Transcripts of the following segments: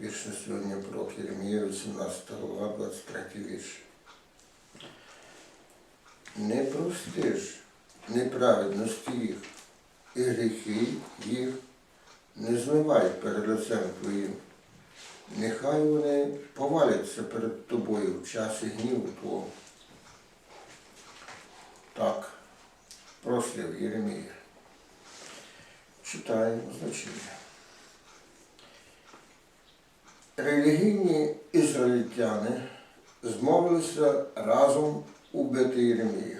Вірш сьогодні пророк Єремія, 18 глава, 23 вірш. Не простиш неправедності їх, і гріхи їх не змивай перед лицем твоїм. Нехай вони поваляться перед тобою в часі гніву Твого. Так, прослів Єремія. Читаємо значення. Релігійні ізраїльтяни змовилися разом убити Єремія,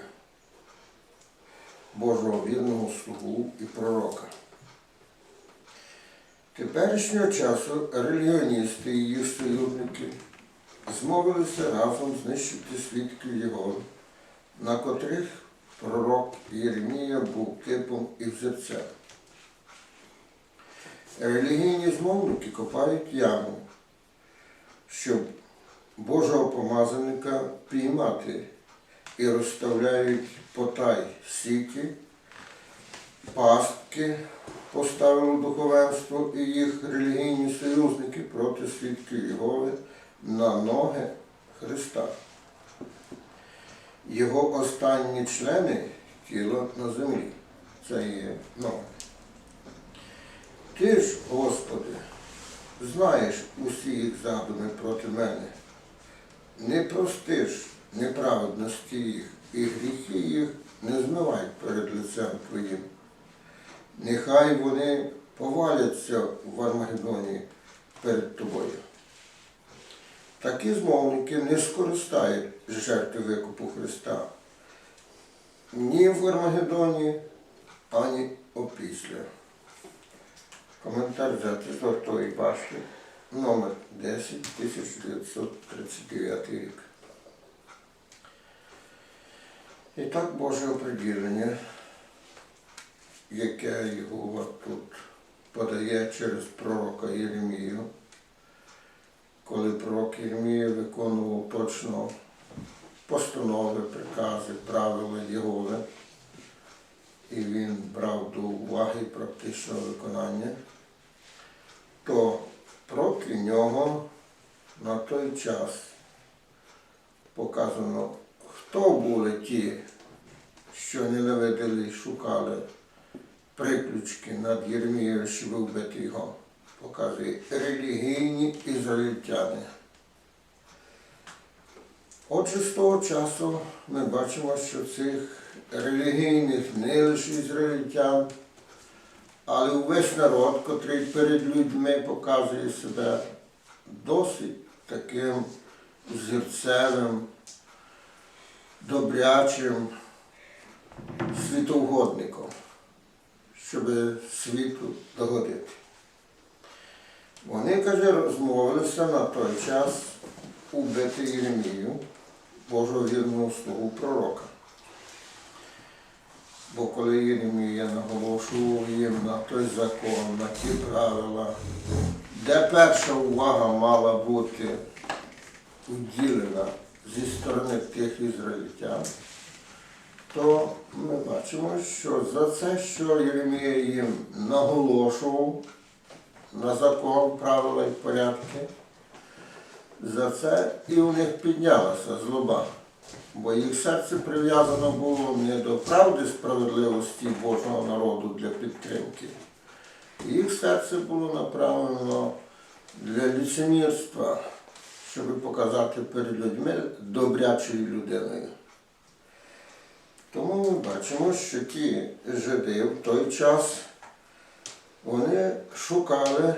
Божого вірного слугу і пророка. Теперішнього часу релігіоністи і їх союзники змовилися разом знищити свідків його, на котрих пророк Єремія був типом і взірцем. Релігійні змовники копають яму, щоб Божого помазаника піймати і розставляють потай сіті, пастки поставило духовенство і їх релігійні союзники проти свідків Єгови на ноги Христа. Його останні члени тіла на землі. Це є ноги. Ти ж, Господи, знаєш усі їх задуми проти мене. Не простиш неправедності їх, і гріхи їх не змивай перед лицем Твоїм. Нехай вони поваляться в Армагедоні перед тобою. Такі змовники не скористають жертви викупу Христа ні в Армагедоні, ані опісля. Коментар взяти з Ортої башти, номер 10, 1939 рік. І так Боже оприділення, яке його тут подає через пророка Єремію, коли пророк Єремія виконував точно постанови, прикази, правила Єгови, і він брав до уваги практичного виконання, то проти нього на той час показано, хто були ті, що ненавидели і шукали приключки над Єремією, щоб вбити його. Показує релігійні ізраїльтяни. Отже, з того часу ми бачимо, що цих релігійних не лише ізраїльтян, але увесь народ, котрий перед людьми показує себе досить таким зірцевим, добрячим світоугодником, щоб світу догодити. Вони, каже, розмовилися на той час убити Єремію, Божого вірного слугу пророка. Бо коли Єремія наголошував їм на той закон, на ті правила, де перша увага мала бути вділена зі сторони тих ізраїльтян, то ми бачимо, що за це, що Єремія їм наголошував на закон, правила і порядки, за це і у них піднялася злоба. Бо їх серце прив'язано було не до правди справедливості Божого народу для підтримки. Їх серце було направлено для ліцемірства, щоб показати перед людьми добрячою людиною. Тому ми бачимо, що ті жиди в той час вони шукали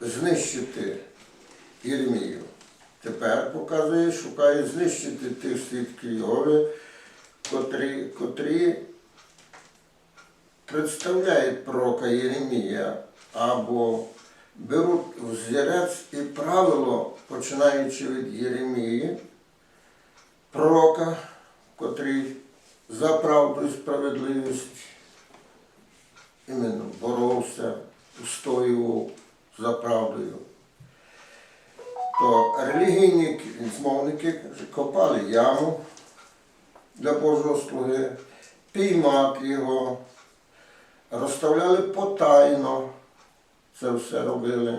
знищити Єрмію. Тепер показує, шукає знищити тих свідків Йови, котрі, котрі представляють пророка Єремія або беруть взірець і правило, починаючи від Єремії, пророка, котрий за правду і справедливість іменно боровся, устоював за правдою то релігійні змовники копали яму для Божого слуги, піймати його, розставляли потайно, це все робили,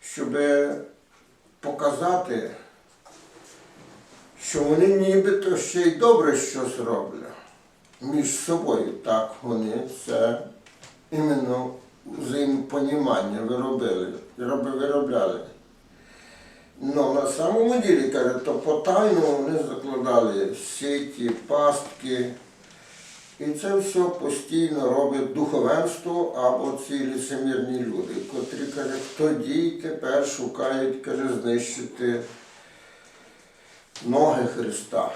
щоб показати, що вони нібито ще й добре щось роблять між собою. Так вони це іменно взаємопонімання виробили, виробляли. Ну, на самому ділі, каже, то потайно вони закладали сіті, пастки. І це все постійно робить духовенство або ці ліцемірні люди, котрі каже, тоді й тепер шукають, каже, знищити ноги Христа.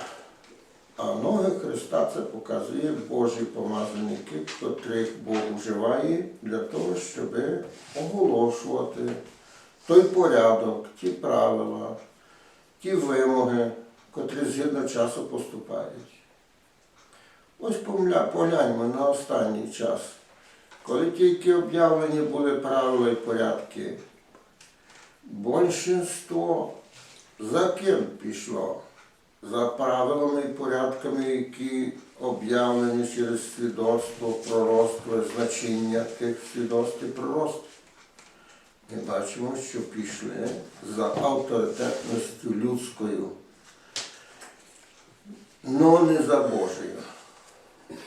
А ноги Христа це показує Божі помазаники, котрих Бог вживає для того, щоб оголошувати той порядок, ті правила, ті вимоги, котрі згідно часу поступають. Ось погляньмо на останній час, коли тільки об'явлені були правила і порядки, більшинство за ким пішло? За правилами і порядками, які об'явлені через свідоцтво, пророцтво, значення тих свідоцтв і пророцтв. Ми бачимо, що пішли за авторитетністю людською, но не за Божою.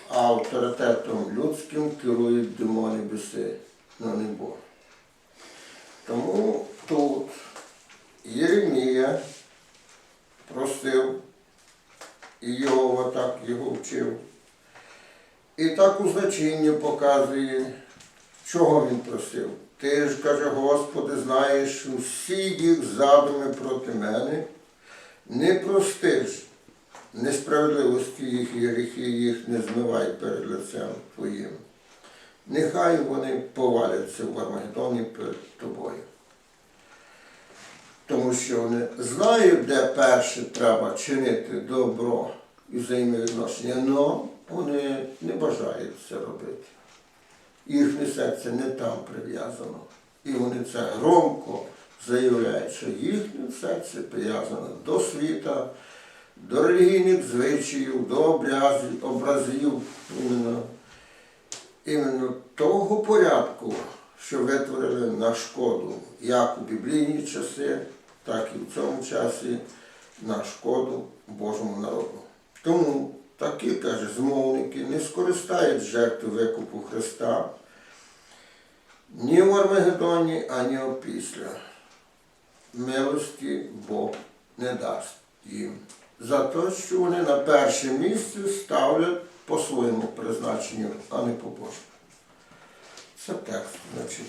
А авторитетом людським керують демони біси, но не Бог. Тому тут Єремія просив, і Йова так його вчив. І так у значенні показує, чого він просив. Ти ж, каже, Господи, знаєш усі їх задуми проти мене, не простиш несправедливості їх і гріхи їх не змивай перед лицем Твоїм. Нехай вони поваляться в Армагеддоні перед тобою. Тому що вони знають, де перше треба чинити добро і взаємовідношення, але вони не бажають це робити. Їхнє серце не там прив'язано. І вони це громко заявляють, що їхнє серце прив'язано до світа, до релігійних звичаїв, до образів, образів іменно, іменно того порядку, що витворили на шкоду, як у біблійні часи, так і в цьому часі на шкоду Божому народу. Тому такі, каже, змовники не скористають жертви викупу Христа ні в Армагеддоні, ані опісля. Милості Бог не дасть їм. За те, що вони на перше місце ставлять по своєму призначенню, а не по Божому. Це текст значення.